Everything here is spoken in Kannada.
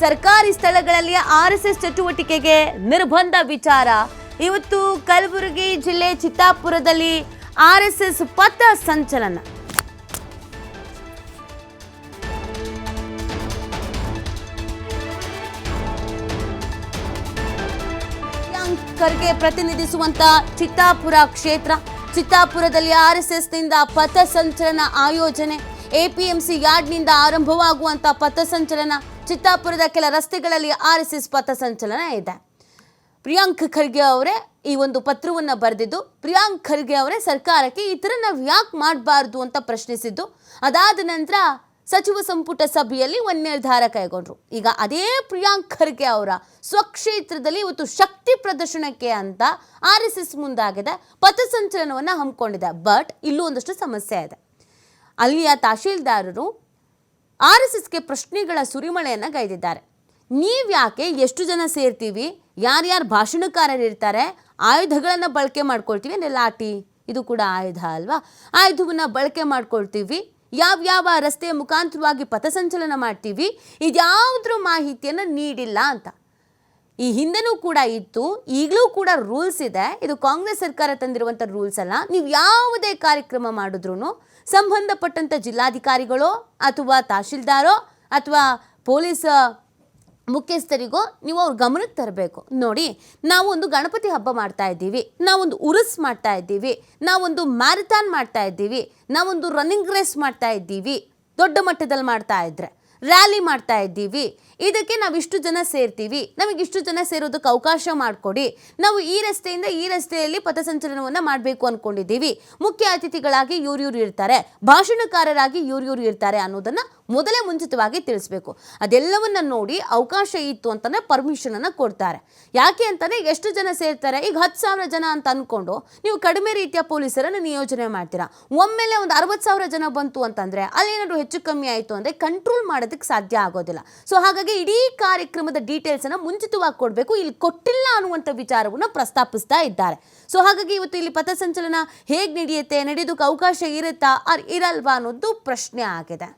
ಸರ್ಕಾರಿ ಸ್ಥಳಗಳಲ್ಲಿ ಆರ್ ಎಸ್ ಎಸ್ ಚಟುವಟಿಕೆಗೆ ನಿರ್ಬಂಧ ವಿಚಾರ. ಇವತ್ತು ಕಲಬುರಗಿ ಜಿಲ್ಲೆ ಚಿತ್ತಾಪುರದಲ್ಲಿ ಆರ್ ಎಸ್ ಎಸ್ ಪಥ ಸಂಚಲನ. ಖರ್ಗೆ ಪ್ರತಿನಿಧಿಸುವಂತ ಚಿತ್ತಾಪುರ ಕ್ಷೇತ್ರ. ಚಿತ್ತಾಪುರದಲ್ಲಿ ಆರ್ ಎಸ್ ಎಸ್ನಿಂದ ಪಥ ಸಂಚಲನ ಆಯೋಜನೆ. ಎಪಿಎಂಸಿ ಯಾರ್ಡ್ನಿಂದ ಆರಂಭವಾಗುವಂತ ಪಥ ಸಂಚಲನ. ಚಿತ್ತಾಪುರದ ಕೆಲ ರಸ್ತೆಗಳಲ್ಲಿ ಆರ್ ಎಸ್ ಎಸ್ ಪಥ ಸಂಚಲನ ಇದೆ. ಪ್ರಿಯಾಂಕ್ ಖರ್ಗೆ ಅವರೇ ಈ ಒಂದು ಪತ್ರವನ್ನು ಬರೆದಿದ್ದು, ಪ್ರಿಯಾಂಕ್ ಖರ್ಗೆ ಅವರೇ ಸರ್ಕಾರಕ್ಕೆ ಈ ಥರ ನಾವು ಯಾಕೆ ಮಾಡಬಾರ್ದು ಅಂತ ಪ್ರಶ್ನಿಸಿದ್ದು. ಅದಾದ ನಂತರ ಸಚಿವ ಸಂಪುಟ ಸಭೆಯಲ್ಲಿ ಒಂದು ನಿರ್ಧಾರ ಕೈಗೊಂಡ್ರು. ಈಗ ಅದೇ ಪ್ರಿಯಾಂಕ್ ಖರ್ಗೆ ಅವರ ಸ್ವಕ್ಷೇತ್ರದಲ್ಲಿ ಇವತ್ತು ಶಕ್ತಿ ಪ್ರದರ್ಶನಕ್ಕೆ ಅಂತ ಆರ್ ಎಸ್ ಎಸ್ ಮುಂದಾಗಿದೆ ಪಥಸಂಚಲನವನ್ನು ಹಮ್ಮಿಕೊಂಡಿದೆ. ಬಟ್ ಇಲ್ಲೂ ಒಂದಷ್ಟು ಸಮಸ್ಯೆ ಇದೆ. ಅಲ್ಲಿಯ ತಹಶೀಲ್ದಾರರು ಆರ್ ಎಸ್ ಎಸ್ಗೆ ಪ್ರಶ್ನೆಗಳ ಸುರಿಮಳೆಯನ್ನು ಗೈದಿದ್ದಾರೆ. ನೀವ್ಯಾಕೆ ಎಷ್ಟು ಜನ ಸೇರ್ತೀವಿ? ಯಾರ್ಯಾರು ಭಾಷಣಕಾರರಿರ್ತಾರೆ? ಆಯುಧಗಳನ್ನು ಬಳಕೆ ಮಾಡ್ಕೊಳ್ತೀವಿ ಅಂದರೆ ಲಾಠಿ. ಇದು ಕೂಡ ಆಯುಧ ಅಲ್ವಾ? ಆಯುಧವನ್ನು ಬಳಕೆ ಮಾಡ್ಕೊಳ್ತೀವಿ. ಯಾವ್ಯಾವ ಯಾವ ರಸ್ತೆಯ ಮುಖಾಂತರವಾಗಿ ಪಥಸಂಚಲನ ಮಾಡ್ತೀವಿ? ಇದ್ಯಾವುದ್ರ ಮಾಹಿತಿಯನ್ನು ನೀಡಿಲ್ಲ ಅಂತ. ಈ ಹಿಂದೆನೂ ಕೂಡ ಇತ್ತು, ಈಗಲೂ ಕೂಡ ರೂಲ್ಸ್ ಇದೆ. ಇದು ಕಾಂಗ್ರೆಸ್ ಸರ್ಕಾರ ತಂದಿರುವಂಥ ರೂಲ್ಸ್ ಅಲ್ಲ. ನೀವು ಯಾವುದೇ ಕಾರ್ಯಕ್ರಮ ಮಾಡಿದ್ರು ಸಂಬಂಧಪಟ್ಟಂಥ ಜಿಲ್ಲಾಧಿಕಾರಿಗಳೋ ಅಥವಾ ತಹಶೀಲ್ದಾರೋ ಅಥವಾ ಪೊಲೀಸ್ ಮುಖ್ಯಸ್ಥರಿಗೋ ನೀವು ಅವ್ರ ಗಮನಕ್ಕೆ ತರಬೇಕು. ನೋಡಿ, ನಾವೊಂದು ಗಣಪತಿ ಹಬ್ಬ ಮಾಡ್ತಾ ಇದ್ದೀವಿ, ನಾವೊಂದು ಉರುಸ್ ಮಾಡ್ತಾ ಇದ್ದೀವಿ, ನಾವೊಂದು ಮ್ಯಾರಥಾನ್ ಮಾಡ್ತಾ ಇದ್ದೀವಿ, ನಾವೊಂದು ರನ್ನಿಂಗ್ ರೇಸ್ ಮಾಡ್ತಾ ಇದ್ದೀವಿ, ದೊಡ್ಡ ಮಟ್ಟದಲ್ಲಿ ಮಾಡ್ತಾ ಇದ್ರೆ. ರ್ಯಾಲಿ ಮಾಡ್ತಾ ಇದ್ದೀವಿ. ಇದಕ್ಕೆ ನಾವು ಇಷ್ಟು ಜನ ಸೇರ್ತೀವಿ. ನಮಗೆ ಇಷ್ಟು ಜನ ಸೇರೋದಕ್ಕೆ ಅವಕಾಶ ಮಾಡಿಕೊಡಿ. ನಾವು ಈ ರಸ್ತೆಯಿಂದ ಈ ರಸ್ತೆಯಲ್ಲಿ ಪಥಸಂಚಲನವನ್ನು ಮಾಡಬೇಕು ಅಂದ್ಕೊಂಡಿದ್ದೀವಿ ಮುಖ್ಯ ಅತಿಥಿಗಳಾಗಿ ಇವ್ರಿವ್ರು ಇವ್ರು ಇರ್ತಾರೆ. ಭಾಷಣಕಾರರಾಗಿ ಇವ್ರಿವ್ರು ಇವ್ರು ಇರ್ತಾರೆ ಅನ್ನೋದನ್ನು ಮೊದಲೇ ಮುಂಚಿತವಾಗಿ ತಿಳಿಸ್ಬೇಕು. ಅದೆಲ್ಲವನ್ನ ನೋಡಿ ಅವಕಾಶ ಇತ್ತು ಅಂತಂದ್ರೆ ಪರ್ಮಿಷನನ್ನು ಕೊಡ್ತಾರೆ. ಯಾಕೆ ಅಂತಂದ್ರೆ ಎಷ್ಟು ಜನ ಸೇರ್ತಾರೆ? ಈಗ ಹತ್ತು ಸಾವಿರ ಜನ ಅಂತ ಅಂದ್ಕೊಂಡು ನೀವು ಕಡಿಮೆ ರೀತಿಯ ಪೊಲೀಸರನ್ನು ನಿಯೋಜನೆ ಮಾಡ್ತೀರಾ? ಒಮ್ಮೆಲೆ ಒಂದು ಅರವತ್ತು ಸಾವಿರ ಜನ ಬಂತು ಅಂತಂದ್ರೆ ಅಲ್ಲೇನಾದ್ರು ಹೆಚ್ಚು ಕಮ್ಮಿ ಆಯಿತು ಅಂದರೆ ಕಂಟ್ರೋಲ್ ಮಾಡೋದಕ್ಕೆ ಸಾಧ್ಯ ಆಗೋದಿಲ್ಲ. ಸೊ ಹಾಗಾಗಿ ಇಡೀ ಕಾರ್ಯಕ್ರಮದ ಡೀಟೇಲ್ಸನ್ನು ಮುಂಚಿತವಾಗಿ ಕೊಡಬೇಕು. ಇಲ್ಲಿ ಕೊಟ್ಟಿಲ್ಲ ಅನ್ನುವಂಥ ವಿಚಾರವನ್ನು ಪ್ರಸ್ತಾಪಿಸ್ತಾ ಇದ್ದಾರೆ. ಸೊ ಹಾಗಾಗಿ ಇವತ್ತು ಇಲ್ಲಿ ಪಥಸಂಚಲನ ಹೇಗೆ ನಡೆಯುತ್ತೆ? ನಡೆಯೋದಕ್ಕೆ ಅವಕಾಶ ಇರುತ್ತಾ? ಆರ್ ಇರಲ್ವಾ ಅನ್ನೋದು ಪ್ರಶ್ನೆ ಆಗಿದೆ.